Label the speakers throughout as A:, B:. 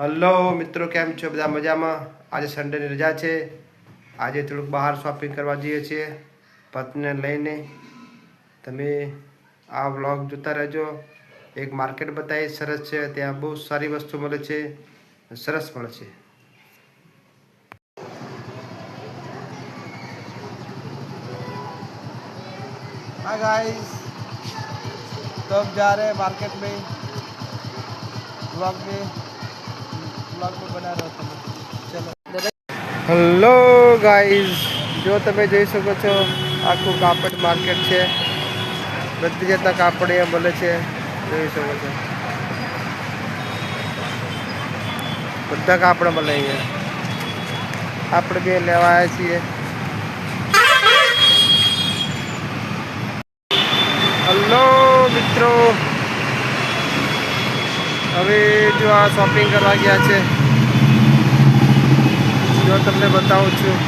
A: Hello મિત્રો, કેમ છો? બધા મજામાં? આજે સન્ડેની રજા છે. આજે થોડુંક બહાર શોપિંગ કરવા જઈએ છીએ પત્નીને લઈને. તમે આ વ્લોગ જોતા રહેજો. એક માર્કેટ બતાવી સરસ છે. ત્યાં બહુ સારી વસ્તુ મળે છે સરસ મળે છે. હા ગાઈસ તો જા માર્કેટ મેં વ્લોગ મેં. બ્લોગ હલો ગાઈઝ જો તમે જોઈ શકો છો, આખું કાપડ માર્કેટ છે. બધી જતા કાપડ અહીંયા મળે છે. જોઈ શકો છો. બધા કાપડ મળે અહીંયા. આપણે બે લેવા આવ્યા છીએ. હલો મિત્રો. હવે જો આ શોપિંગ કરવા ગયા છે. તમને બતાવું છું.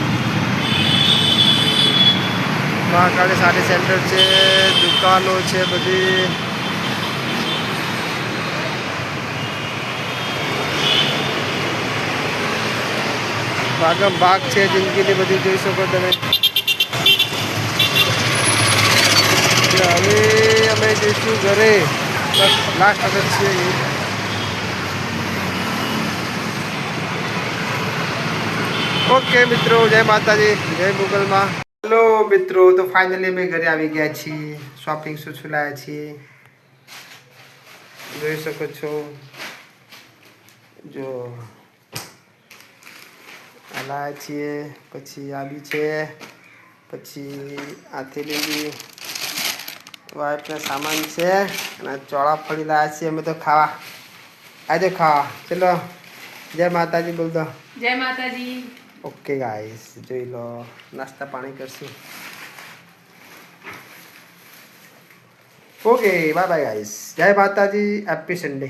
A: મહાકાળી સાડી સેન્ટર છે, દુકાનો છે, બધી. ભાગમ ભાગ છે, જિંદગીની બધી જોઈ શકો તમે. હવે અમે જઈશું ઘરે. લાસ્ટ વખત છે ઓકે મિત્રો, જય માતાજી, જય ગુગલમાં. હેલો મિત્રો, તો ફાઇનલી અમે ઘરે આવી ગયા છીએ. શોપિંગ શું લાવ્યા છીએ? જોઈ શકો છો. જો, આ લાવ્યા છીએ, પછી આ બી છે, પછી આ થેલી વાઇફના સામાન છે, અને ચોળા ફળી લાયા છીએ, અમે તો ખાવા. આજે ખાવા. ચલો, જય માતાજી બોલ દો
B: જય માતાજી.
A: ઓકે ગાઈસ જોઈ લો નાસ્તા પાણી કરશું ઓકે બાય બાય ગાઈસ જય માતાજી હેપી સન્ડે